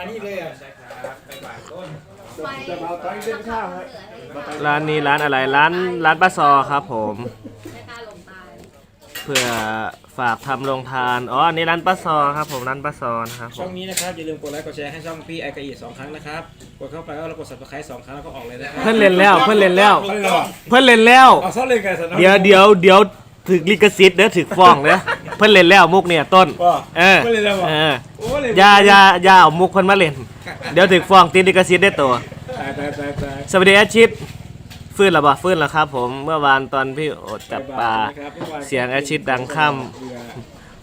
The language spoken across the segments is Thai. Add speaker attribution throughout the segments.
Speaker 1: อันนี้เลยอะ
Speaker 2: จะเอาตังค์เส้นข้าวฮะ
Speaker 3: ร้านนี้ร้านอะไรร้านร้านป้าซอครับผม
Speaker 4: ไม่กล้าลงตาย
Speaker 3: เพื่อฝากทำโรงทานอ๋ออันนี้ร้านป้าซอครับผมร้านป้าซอนะครับผ
Speaker 1: ช่อง
Speaker 3: ม
Speaker 1: นี้นะครับ อย่าลืมกดไลค์กดแชร์ให้ช่องพี่ไอกะอีสองครั้งนะครับ กดเข้าไปแล้วเรากด subscribe สองครั้งแล้วก็ออกเลยนะครั
Speaker 3: เพื่อนเล่นแล้ว เพื่อนเล่นแล้ว
Speaker 1: เอาเลยเหรอ
Speaker 3: เพื่อนเล่นแล้ว
Speaker 1: เอาซ่อนเลยกันสน
Speaker 3: เดี๋ยวเดี๋ยวเดี๋ยวถึกลิขสิทธิ์เด้อถึกฟ้องเด้อ เพื่อนเล่นแล้วมุกเนี่ยต้น
Speaker 1: ว่า
Speaker 3: เออ
Speaker 1: ไม่เลยแล้ว
Speaker 3: เออ
Speaker 1: โอ้เลย
Speaker 3: อย่าอย่าอย่าเอามุกเพิ่นมาเล่น เดี๋ยวถึกฟ้องติดลิขสิทธิ์ได้ตัว
Speaker 1: ตายตายตายตาย
Speaker 3: สวัสดีอาชิตฟื้นแล้วบ่ฟื้นแล้วครับ ผมเมื่อวานตอนพี่อดจับปลา
Speaker 1: นะครับ
Speaker 3: เสียงอาชิตดังข้าม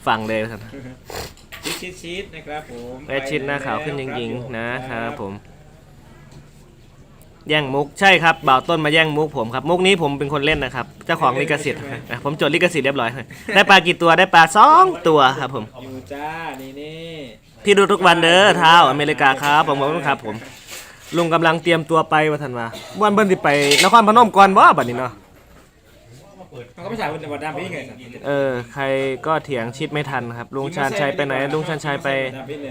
Speaker 3: ฟังเลยครับ
Speaker 1: ชิดชิดชิดนะครับผม
Speaker 3: อาชิตหน้าขาวขึ้นจริงๆนะครับผม แย่งมุกใช่ครับบ่าวต้นมาแย่งมุกผมครับมุกนี้ผมเป็นคนเล่นนะครับเจ้าของลิขสิทธิ์อะผมจดลิขสิทธิ์เรียบร้อยได้ปลากี่ตัวได้ปลาสองตัวครับผม
Speaker 1: อยู่จ้านี่นี่
Speaker 3: พี่ดูทุกวันเด้อเท้าอเมริกาครับผมบอกครับผมลุงกำลังเตรียมตัวไปว่าทันว่าวันเบิ้ลสิไปนครพนมก่อนบ่บัดนี้เนาะ
Speaker 1: มันก็ไม่ใช่วันวันดำพี่ไงสัตว์
Speaker 3: เออ ใครก็เถียงชิดไม่ทันครับ ลุงชาญชัยไปไหน ลุงชาญชัยไป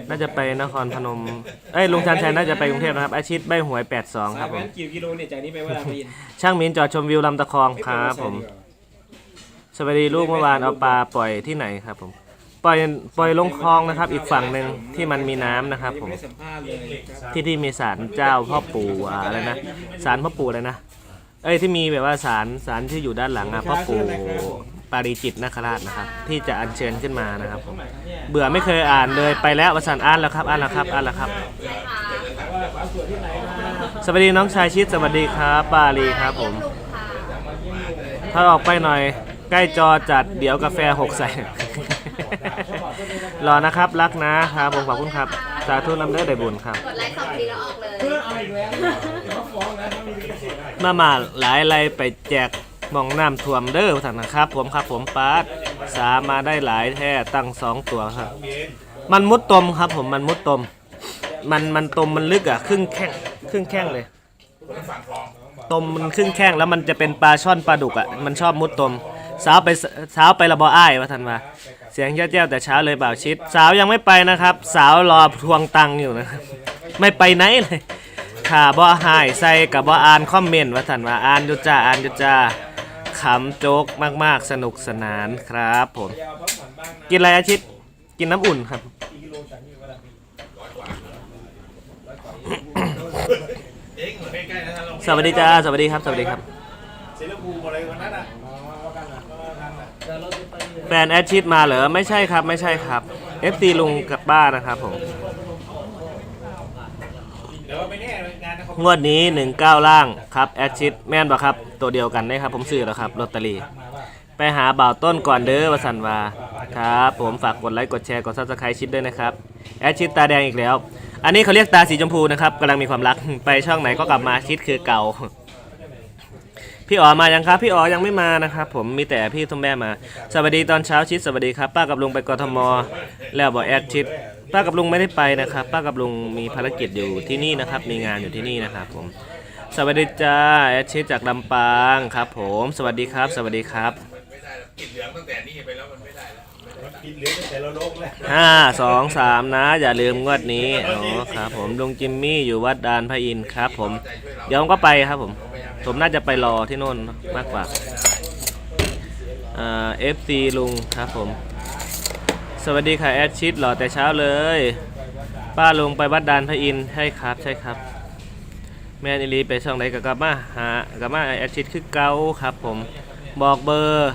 Speaker 3: น่าจะไปนครพนม เอ้ย ลุงชาญชัยน่าจะไปกรุงเทพนะครับ อาชิตใบหวย 82 ค
Speaker 1: สา
Speaker 3: รั
Speaker 1: ย
Speaker 3: บผ
Speaker 1: แว้
Speaker 3: ม
Speaker 1: นกี่กิโลเนี่ยจากนี้ไปว่าดำพี่
Speaker 3: ช่างมินจอดชมวิวลำตะคองครับผม สวัสดีลูกเมื่อวานเอาปลาปล่อยที่ไหนครับผม ปล่อยปล่อยลงคลองนะครับ อีกฝั่งหนึ่งที่มันมีน้ำนะครับผม
Speaker 1: ไม่ได้สัมภาษณ์เลยครับ
Speaker 3: ที่ที่มีศาลเจ้าพ่อปู่อ่าอะไรนะศาลพ่อปู่อะไรนะ เอ้ยที่มีแบบว่าศาลศาลที่อยู่ด้านหลังอะพ่อปู่ปาริจิตนาคราชนะครับ ที่จะอัญเชิญขึ้นมานะครับผมเบื่อไม่เคยอ่านเลยไปแล้ววสันอ่านแล้วครับอ่านแล้วครับอ่านแล้วครับ
Speaker 4: ใช่ค่ะ
Speaker 3: สวัสดีน้องชายชิดสวัสดีครับปาลีครับผม
Speaker 4: ลุงค่ะ
Speaker 3: ถ้าออกไปหน่อยใกล้จอจัดเดี๋ยวกาแฟหกใส่รอนะครับรักนะครับผมขอบคุณครับสาธุนำได้ได้บุญครับ
Speaker 4: กดไลค์สองทีแล้วออกเลย
Speaker 3: มามาหลายไรไปแจกมองน้ำท่วมเด้อท่านนะครับ ผมครับผมปาดสามาได้หลายแท้ตั้งสองตัวครับ มันมุดตมครับ ผมมันมุดตม มันมันตมมันลึกอะครึ่งแข้งครึ่งแข้งเลยตมมันครึ่งแข้งแล้วมันจะเป็นปลาช่อนปลาดุกอะมันชอบมุดตมสาวไปสาวไประบออ้ายว่าท่านว่าเสียงเจ้าเจ้าแต่เช้าเลยบ่าวชิด สาวยังไม่ไปนะครับ สาวรอทวงตังอยู่นะครับไม่ไปไหนเลย ข่าบ่หายใส่กับบ่อ่านคอมเมนต์ว่าท่านว่าอ่านอยู่จ้าอ่านอยู่จ้าขำโจ๊กมาก ๆ สนุกสนานครับผม กินอะไรอาชิตกินน้ำอุ่นครับ สวัสดีจ้าสวัสดีครับ สวัสดีครับ
Speaker 2: เซเลบูอะไรวันนั้นอะ
Speaker 3: แฟนแอดชิดมาเหรอ ไม่ใช่ครับ ไม่ใช่ครับ FC ลุงกับป้านะครับผม
Speaker 1: เดี๋ยวไม่แน่ งานนะ
Speaker 3: งวดนี้ 19 ล่างครับแอดชิดแม่นปะครับ ตัวเดียวกันได้ครับ ผมซื้อแล้วครับลอตเตอรี่ไปหาบ่าวต้นก่อนเด้อวสันวาครับผมฝากกดไลค์กดแชร์กดซับสไครต์ชิดด้วยนะครับแอดชิดตาแดงอีกแล้ว อันนี้เขาเรียกตาสีชมพูนะครับกำลังมีความรักไปช่องไหนก็กลับมาชิดคือเก่า พี่อ๋อมายังครับ พี่อ๋อยังไม่มานะครับ ผมมีแต่พี่ทุ่มแม่มา สวัสดีตอนเช้าชิดสวัสดีครับ ป้ากับลุงไปกทม แล้วบอกแอดชิด ป้ากับลุงไม่ได้ไปนะครับ ป้ากับลุงมีภารกิจอยู่ที่นี่นะครับ มีงานอยู่ที่นี่นะครับ ผม สวัสดีจ้าแอดชิดจากลำปางครับ ผม สวัสดีครับ สวัสดีครับ
Speaker 2: กินเหลืองตั้งแต่เราลงแล้ว
Speaker 3: ห้าสองสามนะ อย่าลืมงวดนี้อ๋อครับ ผมลุงจิมมี่อยู่วัดดานพระอินทร์ครับ ผมเดี๋ยวผมก็ไปครับผม ผมน่าจะไปรอที่โน่นมากกว่าอ่าเอฟซีลุงครับผม สวัสดีค่ะแอดชิดหล่อแต่เช้าเลย ป้าลุงไปวัดดานพระอินทร์ใช่ครับใช่ครับ แม่นิลีไปช่องไหนกับกลับมาหากลับมาแอดชิดคือเกาครับผมบอกเบอร์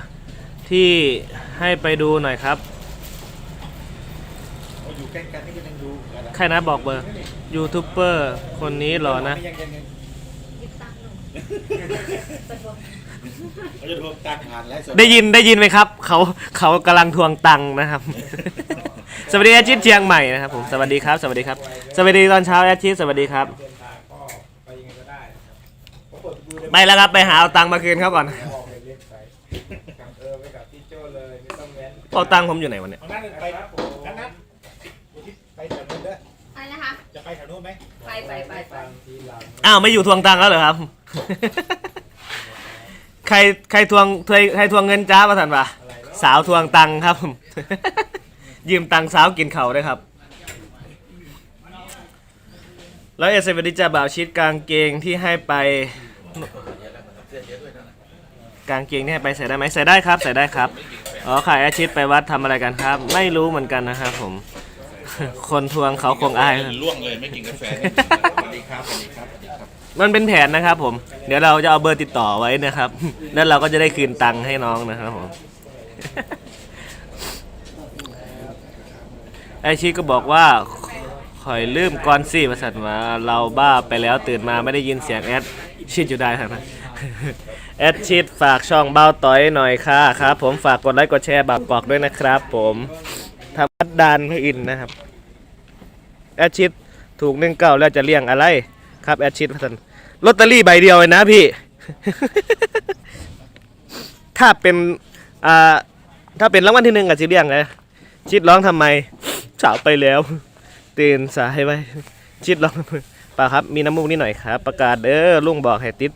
Speaker 3: ที่ให้ไปดูหน่อยครับ
Speaker 2: ใกล้กันนี่ก็ยังดูกันนะ
Speaker 3: ใครนะบอกเบอร์ยูทูบเบอร์คนนี้หรอนะ
Speaker 2: เขาจะรวมตังผ่านแล้ว
Speaker 3: ได้ยินได้ยินไหมครับ เขาเขากำลังทวงตังค์นะครับ สวัสดีอาชิตเชียงใหม่นะครับผมสวัสดีครับ สวัสดีครับ สวัสดีตอนเช้าอาชิตสวัสดีครับ
Speaker 1: ไปยังไงก็ได้
Speaker 3: ไปแล้วครับไปหาเอาตังค์มาคืนเขาก่อน
Speaker 1: ออกไปเล่นไปเออไปกับพี่โจเลยไม่ต้องแว้น
Speaker 3: เอาตังค์ผมอยู่ไหนวะเนี่ย
Speaker 2: เอานั่นไปนั่นนั่นไปแถวนู้นเด้อ
Speaker 4: อะไรนะคะ
Speaker 2: จะไปแถวนู้นไหม
Speaker 4: ไปไปไปไป
Speaker 3: อ้าวไม่อยู่ทวงตังค์แล้วเหรอครับ ใครใครทวงใครใครทวงเงินจ้าประธานปะสาวทวงตังค์ครับยืมตังค์สาวกินเขาวด้วยครับ แล้วเอสเวดิจะบ่าวชิดกางเกงที่ให้ไป กางเกงที่ให้ไปใส่ได้ไหมใส่ได้ครับใส่ได้ครับอ๋อขายอาชิตไปวัดทำอะไรกันครับ ไม่รู้เหมือนกันนะครับผม คนทวงเขาคงอาย
Speaker 5: ล่วงเลยไม่กินกาแฟนี่สวัสดีครับสวัสดีครับสวัสดีครับ
Speaker 3: มันเป็นแผนนะครับผม เดี๋ยวเราจะเอาเบอร์ติดต่อไว้นะครับ แล้วเราก็จะได้คืนตังค์ให้น้องนะครับผม ไอชีก็บอกว่าคอยลืมก่อนสิประสันมาเราบ้าไปแล้วตื่นมาไม่ได้ยินเสียงแอดชิดอยู่ได้ครับแอดชิดฝากช่องเบ้าต้อยหน่อยค่ะครับ ผมฝากกดไลค์กดแชร์บากกอกด้วยนะครับ ผมทำวัดานพอินนะครับ แอดชิดถูกหนึ่งเก้าแล้วจะเลี่ยงอะไร ครับ แอดชิดพัน ลอตเตอรี่ใบเดียวเลยนะพี่ ถ้าเป็นอ่าถ้าเป็นรางวัลที่หนึ่งกับจีเรียงไงชิดร้องทำไมสาวไปแล้วตื่นสายไปชิดร้องไป่าครับ มีน้ำมูกนิดหน่อยครับ ประกาศเด้อลุงบอกให้ติด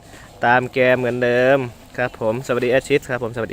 Speaker 3: ตามแกเหมือนเดิมครับผมสวัสดีแอชิดครับผมสวัสดี